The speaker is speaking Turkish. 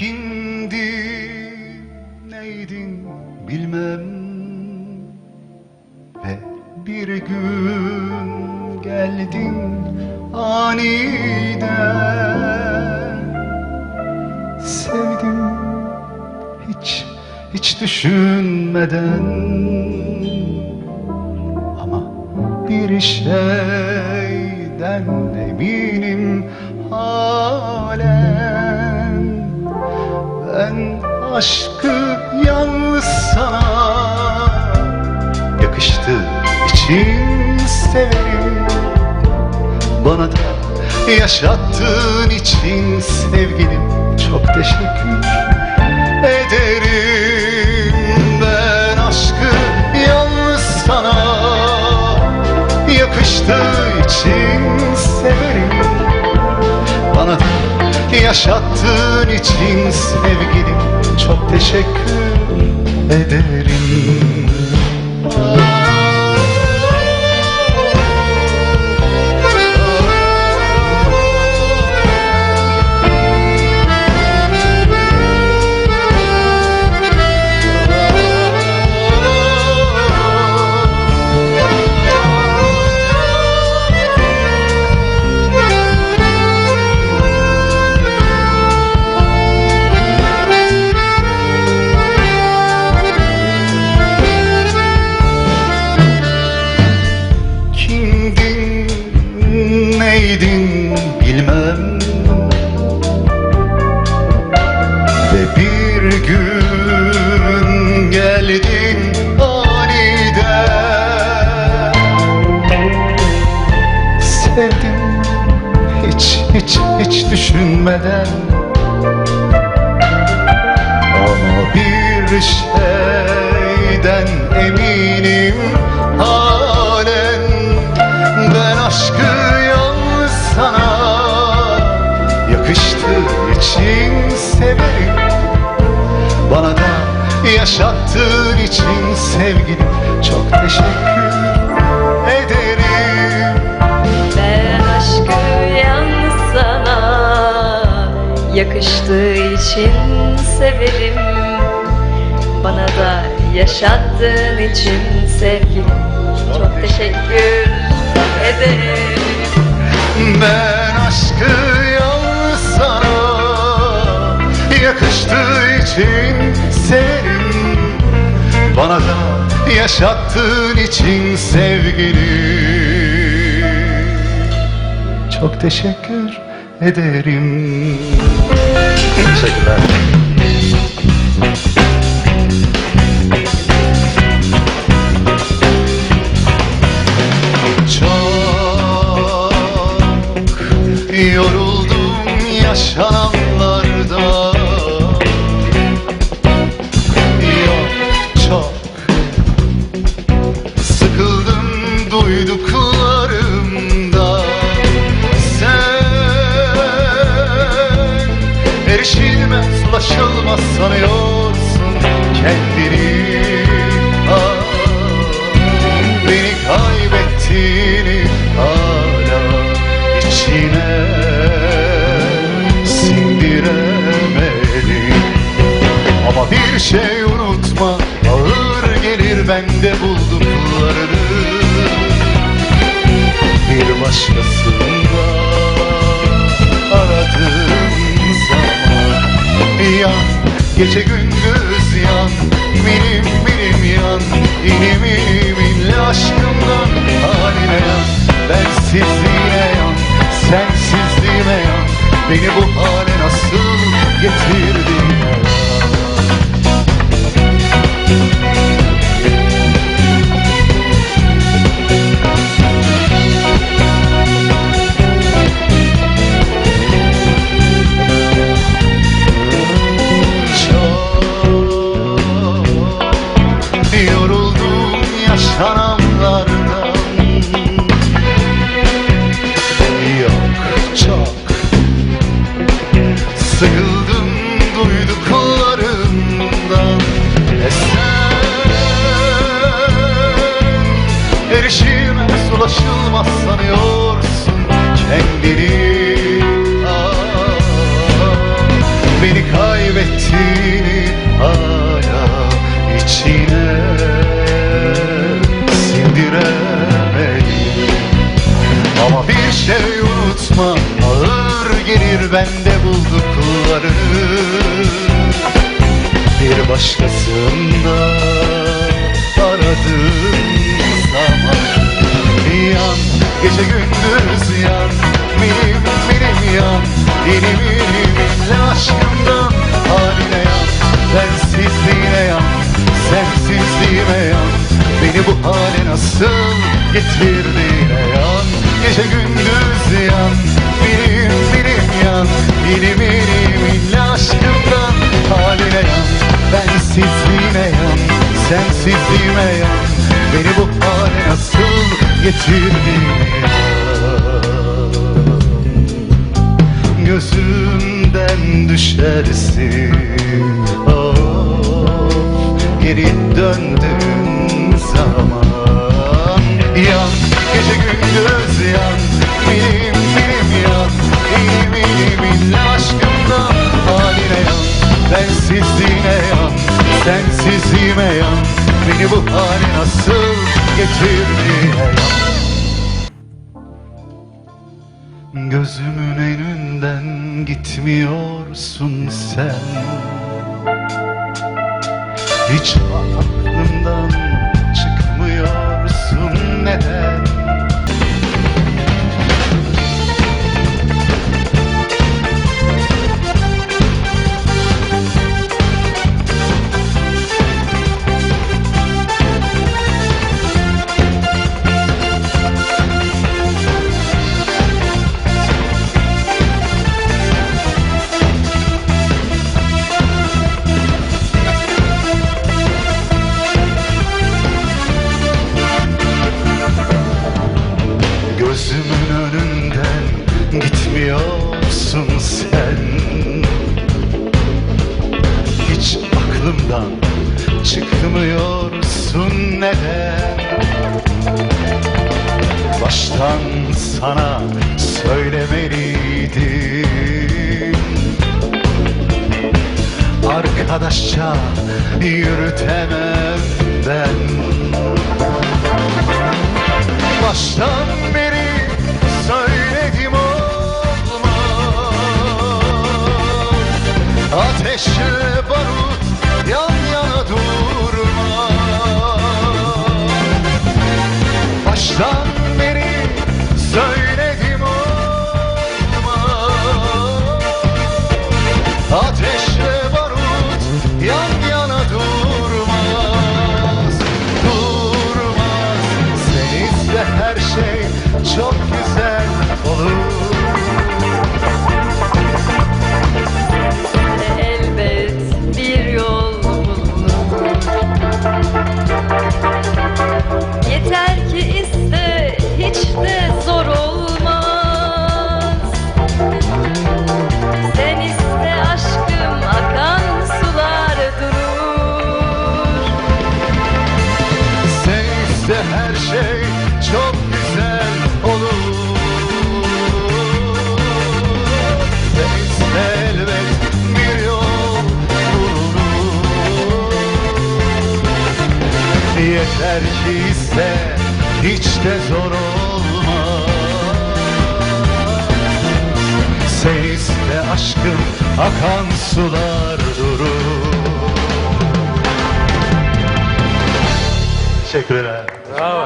Kimdi neydin bilmem. Ve bir gün geldin aniden. Sevdim hiç hiç düşünmeden. Ama bir şeyden eminim halen aşkı yalnız sana. Yakıştı için severim. Bana da yaşattığın için sevgilim. Çok teşekkür ederim. Ben aşkı yalnız sana. Yakıştığı için severim. Bana da yaşattığın için sevgilim teşekkür ederim neydin bilmem. Ve bir gün geldin aniden Sevdim hiç hiç hiç düşünmeden. Ama bir şeyden eminim Bana da yaşattığın için sevgilim çok teşekkür ederim. Ben aşkı yalnız sana yakıştığı için severim. Bana da yaşattığın için sevgilim Çok teşekkür ederim. Ben aşkı yakıştığı için severim Bana da yaşattığın için sevgilim. Çok teşekkür ederim. Teşekkürler duyduklarımda Sen erişilmez ulaşılmaz sanıyorsun kendini. Ah, Beni kaybettiğini hala içine sindiremedim Ama bir şey unutma başkasında aradığım zaman. Yan gece gündüz yan Minim minim yan İnim inim inle aşkımdan haline yan. Bensizliğine yan Sensizliğime yan Beni bu hale nasıl getirdin yoruldum yaşananlardan. Yok çok. Sıkıldım duyduklarımdan Esen erişilmez ulaşılmaz sanıyorsun Ama bir şey unutma ağır gelir bende bulduklarını Bir başkasında aradığım zaman Yan gece gündüz yan Benim benim yan Benim elimle aşkımdan haline yan Sensizliğine yan Sensizliğime yan. Beni bu hale nasıl getirdiğine yan Gece gündüz yan Benim benim yan. Benim elimle aşkımdan haline yan. Bensizliğine yan Sensizliğime yan. Beni bu hale nasıl getirdiğine yan Gözümden düşersin. Of Geri döndüğün Sensizliğime yan Beni bu hale nasıl getirdiğine yan Gözümün önünden gitmiyorsun sen. Hiç aklımdan çıkmıyorsun neden neden Baştan sana söylemeliydim. Arkadaşça yürütemem ben. Baştan beri söyledim olmaz. Ateşle barut yan yana durmaz İste hiç de zor olmaz Sen iste aşkım akan sular durur Teşekkür ederim. Bravo.